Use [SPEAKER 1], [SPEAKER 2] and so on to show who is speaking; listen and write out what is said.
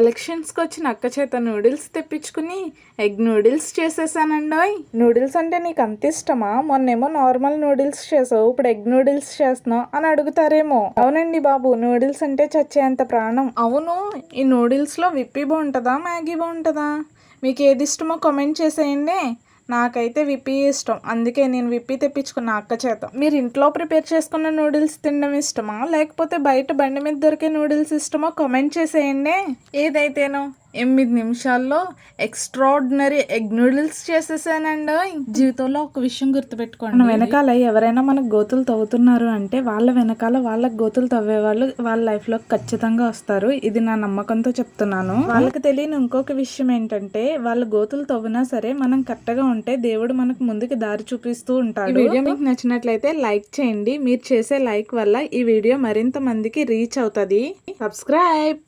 [SPEAKER 1] ఎలక్షన్స్కి వచ్చిన అక్క చేత నూడిల్స్ తెప్పించుకుని ఎగ్ నూడిల్స్ చేసేసానండోయ్. నూడిల్స్ అంటే నీకు అంత ఇష్టమా? మొన్నేమో నార్మల్ నూడిల్స్ చేసావు ఇప్పుడు ఎగ్ నూడిల్స్ చేస్తున్నావు అని అడుగుతారేమో. అవునండి బాబు నూడిల్స్ అంటే చచ్చేంత ప్రాణం. అవును ఈ నూడిల్స్లో విప్పి బాగుంటుందా? మ్యాగీ బాగుంటుందా? మీకు ఏది ఇష్టమో కామెంట్ చేసేయండి. నాకైతే విప్పి ఇష్టం. అందుకే నేను విప్పి తెప్పించుకున్న అక్క చేత. మీరు ఇంట్లో ప్రిపేర్ చేసుకున్న నూడిల్స్ తినడం ఇష్టమా? లేకపోతే బయట బండి మీద దొరికే నూడిల్స్ ఇష్టమో? కామెంట్ చేసేయండి. ఏదైతేనో. ఎనిమిది నిమిషాల్లో ఎక్స్ట్రాడినరీ ఎగ్ నూడిల్స్ చేసేసానండి. జీవితంలో ఒక విషయం గుర్తుపెట్టుకోండి. మన వెనకాల ఎవరైనా మనకు గోతులు తవ్వుతున్నారు అంటే వాళ్ళ వెనకాల వాళ్ళకి గోతులు తవ్వే వాళ్ళు వాళ్ళ లైఫ్లో ఖచ్చితంగా వస్తారు. ఇది నా నమ్మకంతో చెప్తున్నాను. వాళ్ళకి తెలియని ఇంకొక విషయం ఏంటంటే వాళ్ళ గోతులు తవ్వినా సరే మనం కరెక్ట్గా ఉంటే దేవుడు మనకు ముందుకు దారి చూపిస్తూ ఉంటాడు. ఈ వీడియో మీకు నచ్చినట్లయితే లైక్ చేయండి. మీరు చేసే లైక్ వల్ల ఈ వీడియో మరింత మందికి రీచ్ అవుతుంది. సబ్స్క్రైబ్!